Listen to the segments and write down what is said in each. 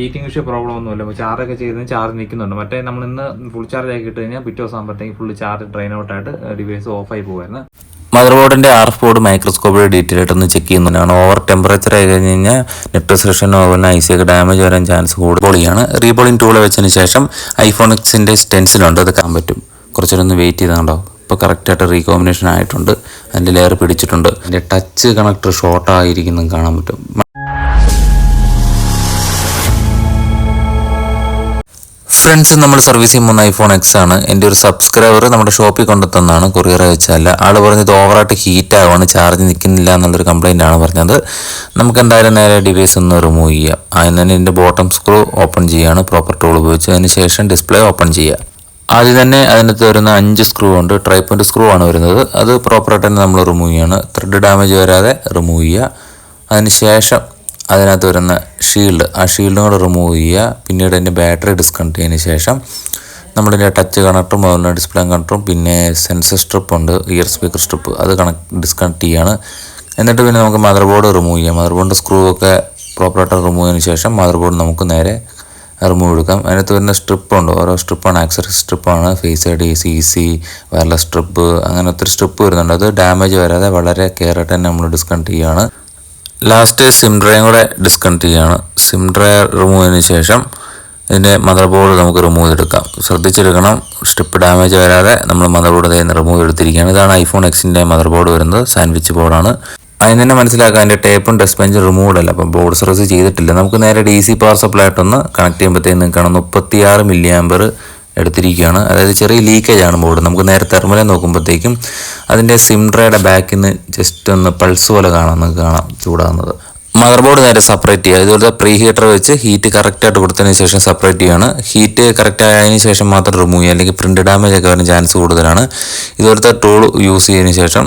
Heating issue problem ഒന്നുമില്ല. Charge ഒക്കെ ചെയ്തതിന് ചാർജ് നിൽക്കുന്നുണ്ട്. മറ്റേ നമ്മൾ ഇന്ന് ഫുൾ ചാർജ് ആക്കി ഇട്ട് കഴിഞ്ഞാൽ പിറ്റേ ദിവസം ആകുമ്പോഴത്തേക്ക് ഫുൾ ചാർജ് ഡ്രെയിൻ ഔട്ട് ആയിട്ട് ഡിവൈസ് ഓഫ് ആയി പോകുമായിരുന്നു മദർ ബോർഡിന്റെ ആർഫ് ബോർഡ് മൈക്രോസ്കോപ്പിൽ ഡീറ്റെയിൽ ആയിട്ടൊന്ന് ചെക്ക് ചെയ്യുന്നതാണ് ഓവർ ടെമ്പറേച്ചർ ആയി കഴിഞ്ഞ് കഴിഞ്ഞാൽ നെറ്റ് സെഷൻ അതുപോലെ ഐ സി ഒക്കെ ഡാമേജ് വരാൻ ചാൻസ് കൂടുതലാണ് റീബോളിംഗ് ടൂൾ വെച്ചതിന് ശേഷം ഐഫോൺ എക്സിന്റെ സ്റ്റെൻസിലുണ്ട് അത് കാണാൻ പറ്റും. കുറച്ചൊന്ന് വെയിറ്റ് ചെയ്താണ്ടോ ഇപ്പോൾ കറക്റ്റായിട്ട് റീകോമ്പിനേഷൻ ആയിട്ടുണ്ട്. അതിന്റെ ലെയർ പിടിച്ചിട്ടുണ്ട്. അതിന്റെ ടച്ച് കണക്ടർ ഷോർട്ട് ആയിരിക്കുന്നതും കാണാൻ പറ്റും. ഫ്രണ്ട്സ് നമ്മൾ സർവീസ് ചെയ്യുന്ന ഐഫോൺ എക്സ് ആണ്. എന്റെ ഒരു സബ്സ്ക്രൈബർ നമ്മുടെ ഷോപ്പിൽ കൊണ്ടെത്തുന്നതാണ് കൊറിയർ അയച്ചല്ല ആൾ പറഞ്ഞത് ഓവറായിട്ട് ഹീറ്റ് ആവാണ് ചാർജ് നിൽക്കുന്നില്ല എന്നുള്ളൊരു കംപ്ലൈന്റ് ആണ് പറഞ്ഞത്. നമുക്ക് എന്തായാലും നേരെ ഡിവൈസ് ഒന്ന് റിമൂവ് ചെയ്യാം. അതിന് തന്നെ ഇതിന്റെ ബോട്ടം സ്ക്രൂ ഓപ്പൺ ചെയ്യുകയാണ് പ്രോപ്പർ ടൂൾ ഉപയോഗിച്ച് അതിന് ശേഷം ഡിസ്പ്ലേ ഓപ്പൺ ചെയ്യുക ആദ്യം തന്നെ അതിനകത്ത് വരുന്ന അഞ്ച് സ്ക്രൂ ഉണ്ട്. ട്രൈ പോയിന്റ് സ്ക്രൂ ആണ് വരുന്നത്. അത് പ്രോപ്പറായിട്ട് തന്നെ നമ്മൾ റിമൂവ് ചെയ്യുകയാണ് ത്രെഡ് ഡാമേജ് വരാതെ റിമൂവ് ചെയ്യുക. അതിന് ശേഷം അതിനകത്ത് വരുന്ന ഷീൽഡ് ആ ഷീൽഡും കൂടെ റിമൂവ് ചെയ്യുക. പിന്നീട് അതിന്റെ ബാറ്ററി ഡിസ്കണക്ട് ചെയ്തതിന് ശേഷം നമ്മളിതിന്റെ ടച്ച് കണക്ടറും അതുപോലെ ഡിസ്പ്ലേ കണക്ടറും പിന്നെ സെൻസർ സ്ട്രിപ്പ് ഉണ്ട് ഇയർ സ്പീക്കർ സ്ട്രിപ്പ് അത് കണക്ട് ഡിസ്കണക്ട് ചെയ്യാണ്. എന്നിട്ട് പിന്നെ നമുക്ക് മദർ ബോർഡ് റിമൂവ് ചെയ്യാം. മദർ ബോർഡിന്റെ സ്ക്രൂ ഒക്കെ പ്രോപ്പറായിട്ട് റിമൂവ് ചെയ്തതിന് ശേഷം മദർ ബോർഡ് നമുക്ക് നേരെ റിമൂവ് എടുക്കാം. അതിനകത്ത് വരുന്ന സ്ട്രിപ്പ് ഉണ്ട്. ഓരോ സ്ട്രിപ്പാണ് accessory സ്ട്രിപ്പാണ് face I D C C wireless strip അങ്ങനെ ഒത്തിരി സ്ട്രിപ്പ് വരുന്നുണ്ട്. അത് ഡാമേജ് വരാതെ വളരെ കെയർ ആയിട്ട് തന്നെ നമ്മൾ ഡിസ്കണക്ട് ചെയ്യുകയാണ്. ലാസ്റ്റ് സിം ഡ്രൈയും കൂടെ ഡിസ്കണക്ട് ചെയ്യുകയാണ് സിം ഡ്രൈ റിമൂവ് ചെയ്തതിന് ശേഷം ഇതിന്റെ മദർ ബോർഡ് നമുക്ക് റിമൂവ് ചെയ്തെടുക്കാം. ശ്രദ്ധിച്ചെടുക്കണം. സ്ട്രിപ്പ് ഡാമേജ് വരാതെ നമ്മൾ മദർ ബോർഡ് നിന്ന് റിമൂവ് എടുത്തിരിക്കുകയാണ്. ഇതാണ് ഐഫോൺ എക്സിന്റെ മദർ ബോർഡ് വരുന്നത്. സാൻഡ്വിച്ച് ബോർഡാണ് അതിന് തന്നെ മനസ്സിലാക്കാം അതിന്റെ ടേപ്പും ഡസ്റ്റ് ബെഞ്ചും റിമൂവ് അല്ല. അപ്പം ബോർഡ് സർവീസ് ചെയ്തിട്ടില്ല. നമുക്ക് നേരെ ഡി സി പവർ സപ്ലൈ ആയിട്ടൊന്ന് കണക്ട് ചെയ്യുമ്പോഴത്തേക്ക് നിൽക്കണം കാണാം മുപ്പത്തിയാറ് മില്ലി എടുത്തിരിക്കുകയാണ്. അതായത് ചെറിയ ലീക്കേജ് ആണ് ബോർഡ് നമുക്ക് നേരെ തെർമലെ നോക്കുമ്പോഴത്തേക്കും അതിന്റെ സിം ഡ്രൈയുടെ ബാക്കിൽ നിന്ന് ജസ്റ്റ് ഒന്ന് പൾസ് പോലെ കാണാം. നമുക്ക് കാണാം ചൂടാകുന്നത്. മദർ ബോർഡ് നേരെ സെപ്പറേറ്റ് ചെയ്യുക. ഇതുപോലത്തെ പ്രീ ഹീറ്റർ വെച്ച് ഹീറ്റ് കറക്റ്റായിട്ട് കൊടുത്തതിന് ശേഷം സെപ്പറേറ്റ് ചെയ്യാണ് ഹീറ്റ് കറക്റ്റ് ആയതിനു ശേഷം മാത്രം റിമൂവ് ചെയ്യുക. അല്ലെങ്കിൽ പ്രിന്റ് ഡാമേജ് ഒക്കെ വരുന്ന ചാൻസ് കൂടുതലാണ്. ഇതുപോലത്തെ ടൂൾ യൂസ് ചെയ്തതിന് ശേഷം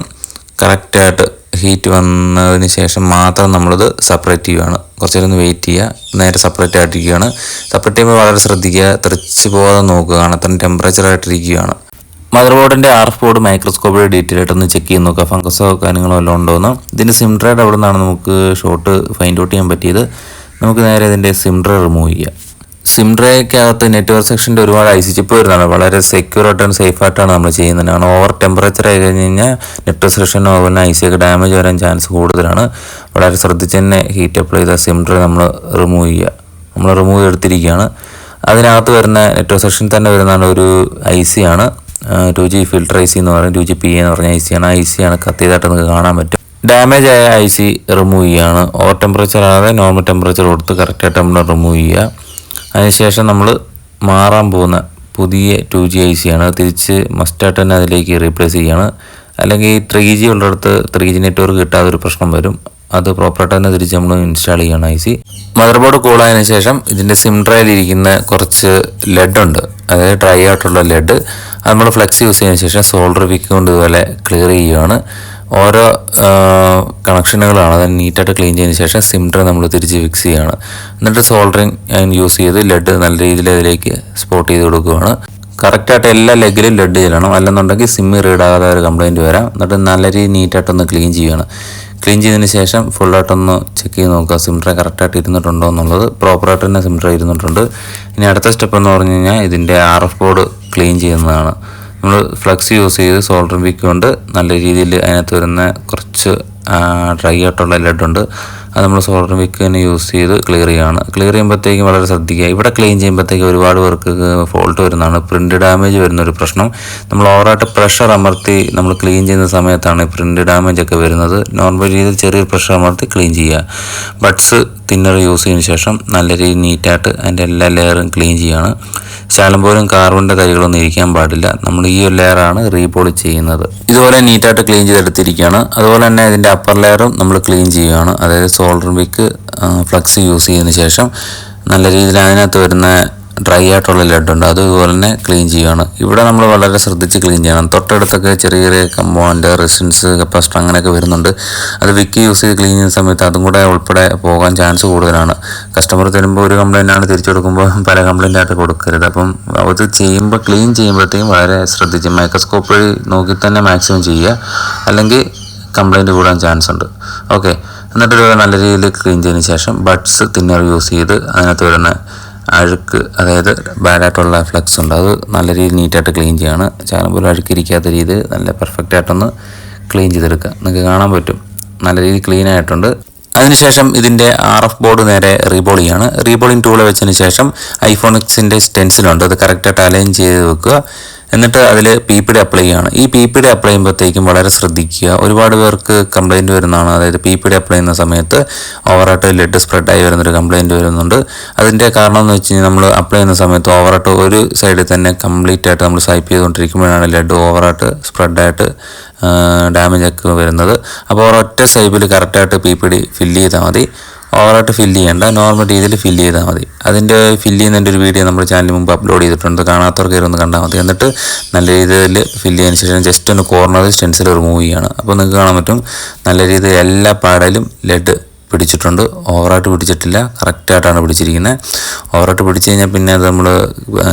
കറക്റ്റായിട്ട് ഹീറ്റ് വന്നതിന് ശേഷം മാത്രം നമ്മളിത് സെപ്പറേറ്റ് ചെയ്യുകയാണ്. കുറച്ച് നേരം ഒന്ന് വെയിറ്റ് ചെയ്യുക നേരെ സെപ്പറേറ്റ് ആയിട്ടിരിക്കുകയാണ്. സെപ്പറേറ്റ് ചെയ്യുമ്പോൾ വളരെ ശ്രദ്ധിക്കുക. തെറിച്ച് പോകാതെ നോക്കുക. അത്രയും ടെമ്പറേച്ചർ ആയിട്ടിരിക്കുകയാണ്. മദർ ബോർഡിന്റെ ആർഫ് ബോർഡ് മൈക്രോസ്കോപ്പിൽ ഡീറ്റെയിൽ ആയിട്ട് ഒന്ന് ചെക്ക് ചെയ്ത് നോക്കുക. ഫംഗസോ കാര്യങ്ങളോ എല്ലാം ഉണ്ടോ എന്ന്. ഇതിന്റെ സിം ഡ്രൈഡ് എവിടെ നിന്നാണ് നമുക്ക് ഷോട്ട് ഫൈൻഡ് ഔട്ട് ചെയ്യാൻ പറ്റിയത്? നമുക്ക് നേരെ ഇതിന്റെ സിം ഡ്രൈ റിമൂവ് ചെയ്യാം. സിം ഡ്രൈവക്കകത്ത് നെറ്റ്വർക്ക് സെക്ഷന്റെ ഒരുപാട് ഐ സി ചിപ്പ് വരുന്നതാണ് വളരെ സെക്യൂർ ആയിട്ടാണ് സേഫ് ആയിട്ടാണ് നമ്മൾ ചെയ്യുന്നത്. കാരണം ഓവർ ടെമ്പറേച്ചർ ആയി കഴിഞ്ഞ് കഴിഞ്ഞാൽ നെറ്റ്വർക്ക് സെക്ഷനോ അതുപോലെ ഐ സിയൊക്കെ ഡാമേജ് വരാൻ ചാൻസ് കൂടുതലാണ്. വളരെ ശ്രദ്ധിച്ച് തന്നെ ഹീറ്റ് അപ്ലൈ ചെയ്ത സിം ഡ്രൈ നമ്മൾ റിമൂവ് ചെയ്യുക. നമ്മൾ റിമൂവ് ചെയ്തെടുത്തിരിക്കുകയാണ് അതിനകത്ത് വരുന്ന നെറ്റ്വർക്ക് സെക്ഷൻ തന്നെ വരുന്നതാണ് ഒരു ഐ സി ആണ്. Two G filter I C എന്ന് പറയും ടു ജി പി എന്ന് പറഞ്ഞ ഐ സി ആണ്. ഐ സി ആണ് കത്തിയതായിട്ട് നമുക്ക് കാണാൻ പറ്റും. ഡാമേജ് ആയ ഐ സി റിമൂവ് ചെയ്യുകയാണ്. ഓവർ ടെമ്പറേച്ചർ ആകാതെ നോർമൽ ടെമ്പറേച്ചർ കൊടുത്ത് കറക്റ്റായിട്ട് നമ്മൾ റിമൂവ് ചെയ്യുക. അതിനുശേഷം നമ്മൾ മാറാൻ പോകുന്ന പുതിയ ടു ജി ഐ സി ആണ്. തിരിച്ച് മസ്റ്റായിട്ട് തന്നെ അതിലേക്ക് റീപ്ലേസ് ചെയ്യുകയാണ് അല്ലെങ്കിൽ ത്രീ ജി ഉള്ളിടത്ത് ത്രീ ജി നെറ്റ്വർക്ക് കിട്ടാതെ ഒരു പ്രശ്നം വരും. അത് പ്രോപ്പറായിട്ട് തന്നെ തിരിച്ച് നമ്മൾ ഇൻസ്റ്റാൾ ചെയ്യണം ഐ സി മദർ ബോർഡ് കൂളായതിനു ശേഷം ഇതിന്റെ സിം ഡ്രൈയിലിരിക്കുന്ന കുറച്ച് ലെഡ് ഉണ്ട്. അതായത് ഡ്രൈ ആയിട്ടുള്ള ലെഡ് അത് നമ്മൾ ഫ്ലെക്സ് യൂസ് ചെയ്തതിനു ശേഷം സോൾഡർ വിക്ക് കൊണ്ട് ഇതുപോലെ ക്ലിയർ ചെയ്യുകയാണ് ഓരോ കണക്ഷനുകളാണ് അത് നീറ്റായിട്ട് ക്ലീൻ ചെയ്തതിന് ശേഷം സിം ഡ്രൈ നമ്മൾ തിരിച്ച് ഫിക്സ് ചെയ്യുകയാണ് എന്നിട്ട് സോൾഡറിങ് യൂസ് ചെയ്ത് ലെഡ് നല്ല രീതിയിൽ അതിലേക്ക് സ്പോട്ട് ചെയ്ത് കൊടുക്കുകയാണ് കറക്റ്റായിട്ട് എല്ലാ ലെഗിലും ലെഡ് ചെയ്യണം അല്ലെന്നുണ്ടെങ്കിൽ സിമ്മി റീഡാകാതെ ഒരു കംപ്ലയിന്റ് വരാം. എന്നിട്ട് നല്ല രീതി നീറ്റായിട്ടൊന്ന് ക്ലീൻ ചെയ്യുകയാണ് ക്ലീൻ ചെയ്തതിന് ശേഷം ഫുള്ളായിട്ടൊന്ന് ചെക്ക് ചെയ്ത് നോക്കുക. സിം ട്രേ കറക്റ്റായിട്ട് ഇരുന്നിട്ടുണ്ടോ എന്നുള്ളത്. പ്രോപ്പറായിട്ട് തന്നെ സിം ട്രേ ഇരുന്നിട്ടുണ്ട്. ഇനി അടുത്ത സ്റ്റെപ്പ് എന്ന് പറഞ്ഞു കഴിഞ്ഞാൽ ഇതിന്റെ ആർ എഫ് ബോർഡ് ക്ലീൻ ചെയ്യുന്നതാണ്. നമ്മൾ ഫ്ലക്സ് യൂസ് ചെയ്ത് സോൾഡർ വിക്ക് കൊണ്ട് നല്ല രീതിയിൽ അതിനകത്ത് വരുന്ന കുറച്ച് ഡ്രൈ ആയിട്ടുള്ള ലെഡ് ഉണ്ട്. അത് നമ്മൾ സോൾഡർ വിക്ക് തന്നെ യൂസ് ചെയ്ത് ക്ലിയർ ചെയ്യുകയാണ് ക്ലിയർ ചെയ്യുമ്പോഴത്തേക്കും വളരെ ശ്രദ്ധിക്കുക. ഇവിടെ ക്ലീൻ ചെയ്യുമ്പോഴത്തേക്കും ഒരുപാട് പേർക്ക് ഫോൾട്ട് വരുന്നതാണ്. പ്രിന്റ് ഡാമേജ് വരുന്ന ഒരു പ്രശ്നം. നമ്മൾ ഓവറായിട്ട് പ്രഷർ അമർത്തി നമ്മൾ ക്ലീൻ ചെയ്യുന്ന സമയത്താണ് പ്രിന്റ് ഡാമേജ് ഒക്കെ വരുന്നത്. നോർമൽ രീതിയിൽ ചെറിയൊരു പ്രഷർ അമർത്തി ക്ലീൻ ചെയ്യുക. ബഡ്സ് തിന്നർ യൂസ് ചെയ്തതിന് ശേഷം നല്ല രീതിയിൽ നീറ്റായിട്ട് അതിന്റെ എല്ലാ ലെയറും ക്ലീൻ ചെയ്യുകയാണ്. ശാലം പോലും കാർബണിന്റെ തരികളൊന്നും ഇരിക്കാൻ പാടില്ല. നമ്മൾ ഈ ഒരു ലെയറാണ് റീപോളിഷ് ചെയ്യുന്നത്. ഇതുപോലെ നീറ്റായിട്ട് ക്ലീൻ ചെയ്തെടുത്തിരിക്കുകയാണ്. അതുപോലെ തന്നെ ഇതിന്റെ അപ്പർ ലെയറും നമ്മൾ ക്ലീൻ ചെയ്യുകയാണ്. അതായത് സോൾഡർ വിക്ക് ഫ്ലക്സ് യൂസ് ചെയ്തതിന് ശേഷം നല്ല രീതിയിൽ അതിനകത്ത് വരുന്ന ഡ്രൈ ആയിട്ടുള്ള ലെഡുണ്ട് അതുപോലെ തന്നെ ക്ലീൻ ചെയ്യുകയാണ് ഇവിടെ നമ്മൾ വളരെ ശ്രദ്ധിച്ച് ക്ലീൻ ചെയ്യണം. തൊട്ടടുത്തൊക്കെ ചെറിയ ചെറിയ കമ്പോണ്ട് റെസിൻസ് കപ്പാസിറ്റർ അങ്ങനെയൊക്കെ വരുന്നുണ്ട്. അത് വിക്കി യൂസ് ചെയ്ത് ക്ലീൻ ചെയ്യുന്ന സമയത്ത് അതും കൂടെ ഉൾപ്പെടെ പോകാൻ ചാൻസ് കൂടുതലാണ്. കസ്റ്റമർ തരുമ്പോൾ ഒരു കംപ്ലൈന്റ് ആണ് തിരിച്ചു കൊടുക്കുമ്പോൾ പല കംപ്ലൈന്റ് ആയിട്ട് കൊടുക്കരുത്. അപ്പം അത് ചെയ്യുമ്പോൾ ക്ലീൻ ചെയ്യുമ്പോഴത്തേക്കും വളരെ ശ്രദ്ധിച്ച് മൈക്രോസ്കോപ്പ് വഴി നോക്കി തന്നെ മാക്സിമം ചെയ്യുക. അല്ലെങ്കിൽ കംപ്ലൈന്റ് കൂടാൻ ചാൻസ് ഉണ്ട്. ഓക്കെ എന്നിട്ട് നല്ല രീതിയിൽ ക്ലീൻ ചെയ്തതിന് ശേഷം ബഡ്സ് തിന്നർ യൂസ് ചെയ്ത് അതിനകത്ത് വരുന്ന അഴുക്ക് അതായത് ബാഡായിട്ടുള്ള ഫ്ലക്സ് ഉണ്ട്. അത് നല്ല രീതിയിൽ നീറ്റായിട്ട് ക്ലീൻ ചെയ്യാണ്. ചാനൽ പോലും അഴുക്കിരിക്കാത്ത രീതിയിൽ നല്ല പെർഫെക്റ്റ് ആയിട്ടൊന്ന് ക്ലീൻ ചെയ്തെടുക്കുക. നിങ്ങൾക്ക് കാണാൻ പറ്റും. നല്ല രീതിയിൽ ക്ലീൻ ആയിട്ടുണ്ട്. അതിനുശേഷം ഇതിന്റെ ആർ എഫ് ബോർഡ് നേരെ റീബോൾ ചെയ്യാണ്. റീബോളിംഗ് ടൂൾ വെച്ചതിന് ശേഷം ഐഫോൺ എക്സിന്റെ സ്റ്റെൻസിലുണ്ട് അത് കറക്റ്റായിട്ട് അലൈൻ ചെയ്ത് വെക്കുക. എന്നിട്ട് അതിൽ പി പി ഡി അപ്ലൈ ചെയ്യുകയാണ് ഈ പി പി ഡി അപ്ലൈ ചെയ്യുമ്പോഴത്തേക്കും വളരെ ശ്രദ്ധിക്കുക. ഒരുപാട് പേർക്ക് കംപ്ലൈന്റ് വരുന്നതാണ്. അതായത് പി പി ഡി അപ്ലൈ ചെയ്യുന്ന സമയത്ത് ഓവറായിട്ട് ലെഡ് സ്പ്രെഡായി വരുന്നൊരു കംപ്ലൈന്റ് വരുന്നുണ്ട്. അതിന്റെ കാരണം എന്ന് വെച്ച് കഴിഞ്ഞാൽ നമ്മൾ അപ്ലൈ ചെയ്യുന്ന സമയത്ത് ഓവറായിട്ട് ഒരു സൈഡിൽ തന്നെ കംപ്ലീറ്റ് ആയിട്ട് നമ്മൾ സ്വൈപ്പ് ചെയ്തുകൊണ്ടിരിക്കുമ്പോഴാണ് ലെഡ് ഓവറായിട്ട് സ്പ്രെഡായിട്ട് ഡാമേജ് ഒക്കെ വരുന്നത്. അപ്പോൾ ഒരൊറ്റ സൈബിൽ കറക്റ്റായിട്ട് പി പി ഡി ഫില്ല് ചെയ്താൽ മതി. ഓവറായിട്ട് ഫില്ല് ചെയ്യേണ്ട. നോർമൽ രീതിയിൽ ഫില്ല് ചെയ്താൽ മതി. അതിന്റെ ഫില്ല് ചെയ്യുന്നതിന്റെ ഒരു വീഡിയോ നമ്മുടെ ചാനലിൽ മുമ്പ് അപ്ലോഡ് ചെയ്തിട്ടുണ്ട്. കാണാത്തവർ കയറി ഒന്ന് കണ്ടാൽ മതി. എന്നിട്ട് നല്ല രീതിയിൽ ഫില്ല് ചെയ്യുന്ന ശേഷം ജസ്റ്റ് ഒന്ന് കോർണർ സ്റ്റെൻസിൽ റിമൂവ് മൂവിയാണ് അപ്പോൾ നിങ്ങൾക്ക് കാണാൻ പറ്റും. നല്ല രീതിയിൽ എല്ലാ പാടയിലും ലെഡ് പിടിച്ചിട്ടുണ്ട്. ഓവറായിട്ട് പിടിച്ചിട്ടില്ല. കറക്റ്റായിട്ടാണ് പിടിച്ചിരിക്കുന്നത്. ഓവറായിട്ട് പിടിച്ചു കഴിഞ്ഞാൽ പിന്നെ അത് നമ്മൾ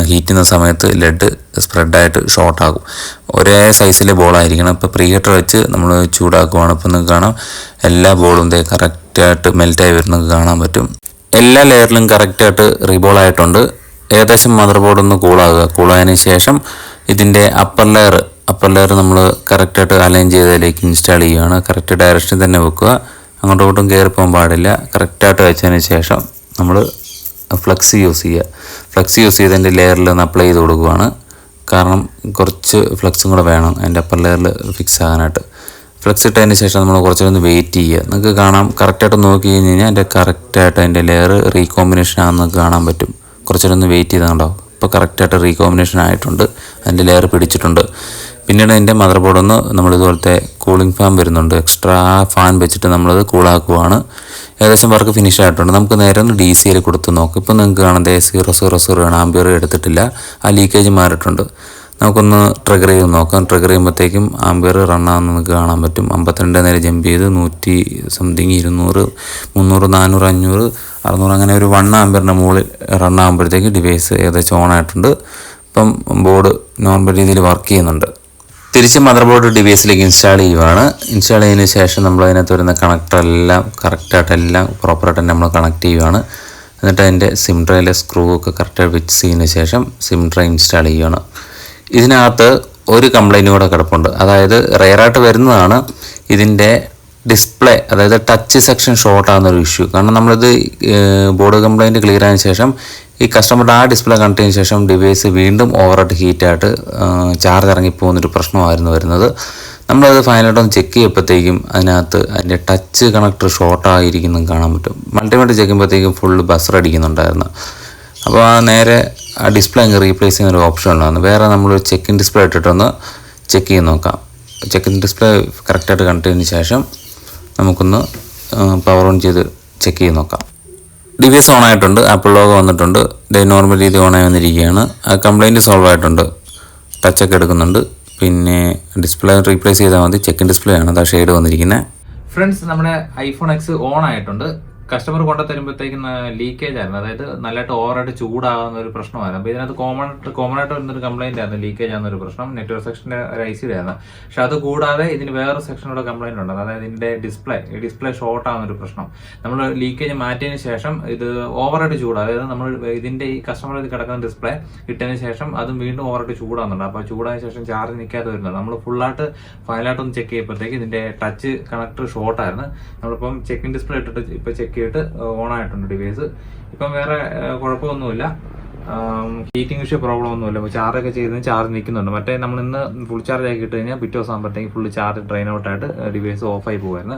ഹീറ്റ് ചെയ്യുന്ന സമയത്ത് ലെഡ് സ്പ്രെഡായിട്ട് ഷോർട്ടാകും ഒരേ സൈസിലെ ബോളായിരിക്കണം ഇപ്പോൾ പ്രീ ഹീറ്റർ വെച്ച് നമ്മൾ ചൂടാക്കുവാണ്. ഇപ്പോൾ നിങ്ങൾക്ക് കാണാം. എല്ലാ ബോളും ദേ കറക്റ്റായിട്ട് മെൽറ്റായി വരുന്നത് കാണാൻ പറ്റും. എല്ലാ ലെയറിലും കറക്റ്റായിട്ട് റീബോൾ ആയിട്ടുണ്ട്. ഏകദേശം മദർ ബോർഡ് ഒന്ന് കൂളാകുക കൂളായതിനു ശേഷം ഇതിന്റെ അപ്പർ ലെയർ അപ്പർ ലെയർ നമ്മൾ കറക്റ്റായിട്ട് അലൈൻ ചെയ്തതിലേക്ക് ഇൻസ്റ്റാൾ ചെയ്യുകയാണ്. കറക്റ്റ് ഡയറക്ഷനിൽ തന്നെ വെക്കുക. അങ്ങോട്ടും ഇങ്ങോട്ടും പോകാൻ പാടില്ല. കറക്റ്റായിട്ട് വെച്ചതിന് ശേഷം നമ്മൾ ഫ്ലക്സ് യൂസ് ചെയ്യുക. ഫ്ലക്സ് യൂസ് ചെയ്തതിന്റെ ലെയറിൽ ഒന്ന് അപ്ലൈ ചെയ്ത് കൊടുക്കുകയാണ് കാരണം കുറച്ച് ഫ്ലക്സും കൂടെ വേണം. അതിന്റെ അപ്പർ ലെയറിൽ ഫിക്സ് ആകാനായിട്ട്. ഫ്ലക്സ് ഇട്ടതിന് ശേഷം നമ്മൾ കുറച്ചൊന്ന് വെയിറ്റ് ചെയ്യുക. നിങ്ങൾക്ക് കാണാം കറക്റ്റായിട്ട് നോക്കി കഴിഞ്ഞ് കഴിഞ്ഞാൽ അതിന്റെ കറക്റ്റായിട്ട് അതിന്റെ ലെയർ റീകോമ്പിനേഷൻ ആണെന്ന് കാണാൻ പറ്റും. കുറച്ചൊന്ന് വെയിറ്റ് ചെയ്താണ്ടോ ഇപ്പോൾ കറക്റ്റായിട്ട് റീകോമ്പിനേഷൻ ആയിട്ടുണ്ട്. അതിന്റെ ലെയർ പിടിച്ചിട്ടുണ്ട്. പിന്നീട് അതിന്റെ മദർ ബോർഡിൽ നിന്ന് നമ്മൾ കൂളിംഗ് ഫാൻ വരുന്നുണ്ട്. എക്സ്ട്രാ ഫാൻ വെച്ചിട്ട് നമ്മളത് കൂളാക്കുവാണ് ഏകദേശം വർക്ക് ഫിനിഷ് ആയിട്ടുണ്ട്. നമുക്ക് നേരെ ഒന്ന് ഡി സിയിൽ കൊടുത്ത് നോക്കും. ഇപ്പോൾ നിങ്ങൾക്ക് കാണാം ദേ സീറോ സീറോ സീറോ ആണ്. ആംബിയർ എടുത്തിട്ടില്ല. ആ ലീക്കേജ് മാറിയിട്ടുണ്ട്. നമുക്കൊന്ന് ട്രിഗർ ചെയ്ത് നോക്കാം. ട്രിഗർ ചെയ്യുമ്പോഴത്തേക്കും ആംബിയർ റൺ നമുക്ക് കാണാൻ പറ്റും. അമ്പത്തിരണ്ട് നേരെ ജമ്പ് ചെയ്ത് നൂറ്റി സംതിങ് ഇരുന്നൂറ് മുന്നൂറ് നാനൂറ് അഞ്ഞൂറ് അറുന്നൂറ് അങ്ങനെ ഒരു വൺ ആംബിയറിന്റെ മുകളിൽ റൺ ആകുമ്പോഴത്തേക്ക് ഡിവൈസ് ഏകദേശം ഓൺ ആയിട്ടുണ്ട്. ഇപ്പം ബോർഡ് നോർമൽ രീതിയിൽ വർക്ക് ചെയ്യുന്നുണ്ട്. തിരിച്ച് മദർ ബോർഡ് ഡിവൈസിലേക്ക് ഇൻസ്റ്റാൾ ചെയ്യുവാണ്. ഇൻസ്റ്റാൾ ചെയ്തതിന് ശേഷം നമ്മൾ അതിനകത്ത് വരുന്ന കണക്ടറെല്ലാം കറക്റ്റായിട്ട് എല്ലാം പ്രോപ്പറായിട്ട് തന്നെ നമ്മൾ കണക്ട് ചെയ്യുവാണ്. എന്നിട്ട് അതിന്റെ സിം ട്രയിലെ സ്ക്രൂ ഒക്കെ കറക്റ്റായിട്ട് ഫിക്സ് ചെയ്തതിന് ശേഷം സിം ട്രൈ ഇൻസ്റ്റാൾ ചെയ്യുകയാണ് ഇതിനകത്ത് ഒരു കംപ്ലൈന്റ് കൂടെ കിടപ്പുണ്ട്. അതായത് റെയറായിട്ട് വരുന്നതാണ് ഇതിന്റെ ഡിസ്പ്ലേ അതായത് ടച്ച് സെക്ഷൻ ഷോർട്ട് ഒരു ഇഷ്യൂ കാരണം നമ്മളിത് ബോർഡ് കംപ്ലൈന്റ് ക്ലിയർ ആയതിനു ശേഷം ഈ കസ്റ്റമറുടെ ആ ഡിസ്പ്ലേ കണ്ടതിന് ശേഷം ഡിവൈസ് വീണ്ടും ഓവറായിട്ട് ഹീറ്റായിട്ട് ചാർജ് ഇറങ്ങിപ്പോകുന്നൊരു പ്രശ്നമായിരുന്നു വരുന്നത്. നമ്മളത് ഫൈനലായിട്ട് ഒന്ന് ചെക്ക് ചെയ്യപ്പോഴത്തേക്കും അതിനകത്ത് അതിന്റെ ടച്ച് കണക്ടർ ഷോർട്ടായിരിക്കുന്നതും കാണാൻ പറ്റും. മൾട്ടിമീറ്റർ ചെയ്യുമ്പോഴത്തേക്കും ഫുള്ള് ബസർ അടിക്കുന്നുണ്ടായിരുന്നു. അപ്പോൾ ആ നേരെ ആ ഡിസ്പ്ലേ അങ്ങ് റീപ്ലേസ് ചെയ്യുന്ന ഒരു ഓപ്ഷൻ ഉള്ളതാണ്. വേറെ നമ്മൾ ചെക്ക് ഇൻ ഡിസ്പ്ലേ ഇട്ടിട്ടൊന്ന് ചെക്ക് ചെയ്ത് നോക്കാം. ചെക്ക് ഇൻ ഡിസ്പ്ലേ കറക്റ്റായിട്ട് കണക്ട് ചെയ്തതിന് ശേഷം നമുക്കൊന്ന് പവർ ഓൺ ചെയ്ത് ചെക്ക് ചെയ്ത് നോക്കാം. ഡിവൈസ് ഓൺ ആയിട്ടുണ്ട്. ആപ്പിൾ ലോഗ് വന്നിട്ടുണ്ട്. ഇതേ നോർമൽ രീതി ഓൺ ആയി വന്നിരിക്കുകയാണ്. ആ കംപ്ലയിന്റ് സോൾവ് ആയിട്ടുണ്ട്. ടച്ചൊക്കെ എടുക്കുന്നുണ്ട്. പിന്നെ ഡിസ്പ്ലേ റീപ്ലേസ് ചെയ്താൽ മതി. ചെക്കിൻ ഡിസ്പ്ലേ ആണ്. അതാ ഷെയ്ഡ് വന്നിരിക്കുന്നത് ഫ്രണ്ട്സ് നമ്മുടെ ഐഫോൺ എക്സ് ഓൺ ആയിട്ടുണ്ട്. കസ്റ്റമർ കൊണ്ടു തരുമ്പോഴത്തേക്കും ലീക്കേജ് ആയിരുന്നു. അതായത് നല്ലതായിട്ട് ഓവറായിട്ട് ചൂടാകുന്ന ഒരു പ്രശ്നമായിരുന്നു. അപ്പോൾ ഇതിനകത്ത് കോമൺ കോമൺ ആയിട്ട് വരുന്നൊരു കംപ്ലൈന്റ് ആയിരുന്നു. ലീക്കേജ് ആകുന്ന ഒരു പ്രശ്നം. നെറ്റ്വർക്ക് സെക്ഷന്റെ ഒരു ഐ ആയിരുന്നു. പക്ഷെ അത് കൂടാതെ ഇതിന് വേറെ സെക്ഷനിലൂടെ കംപ്ലൈന്റ് ഉണ്ട്. അതായത് ഇതിന്റെ ഡിസ്പ്ലേ ഈ ഡിസ്പ്ലേ ഷോർട്ട് ആകുന്ന ഒരു പ്രശ്നം. നമ്മൾ ലീക്കേജ് മാറ്റിയതിന് ശേഷം ഇത് ഓവറായിട്ട് ചൂടാകും അതായത് നമ്മൾ ഇതിന്റെ ഈ കസ്റ്റമർ കിടക്കുന്ന ഡിസ്പ്ലേ ഇട്ടതിന് ശേഷം അതും വീണ്ടും ഓവറായിട്ട് ചൂടാകുന്നുണ്ട് അപ്പോൾ ചൂടായ ശേഷം ചാർജ് നിൽക്കാതെ വരുന്നുണ്ട്. നമ്മൾ ഫുള്ളായിട്ട് ഫൈനലായിട്ടൊന്ന് ചെക്ക് ചെയ്യുമ്പോഴത്തേക്ക് ഇതിന്റെ ടച്ച് കണക്ടർ ഷോർട്ടായിരുന്നു നമ്മളിപ്പം ചെക്കിൻ ഡിസ്പ്ലേ ഇട്ടിട്ട് ഇപ്പോൾ ചെക്ക് ചെയ്തിട്ട് ഓൺ ആയിട്ടുണ്ട് ഡിവൈസ് ഇപ്പം വേറെ കുഴപ്പമൊന്നുമില്ല. ഹീറ്റിംഗ് ഇഷ്യൂ പ്രോബ്ലം ഒന്നുമില്ല. ചാർജ് ഒക്കെ ചെയ്ത് ചാർജ് നിൽക്കുന്നുണ്ട്. മറ്റേ നമ്മൾ ഇന്ന് ഫുൾ ചാർജ് ആക്കി ഇട്ട് കഴിഞ്ഞാൽ പിറ്റേ ദിവസം ആകുമ്പോഴത്തേക്ക് ഫുൾ ചാർജ് ഡ്രെയിൻ ഔട്ടായിട്ട് ഡിവൈസ് ഓഫായി പോകുമായിരുന്നു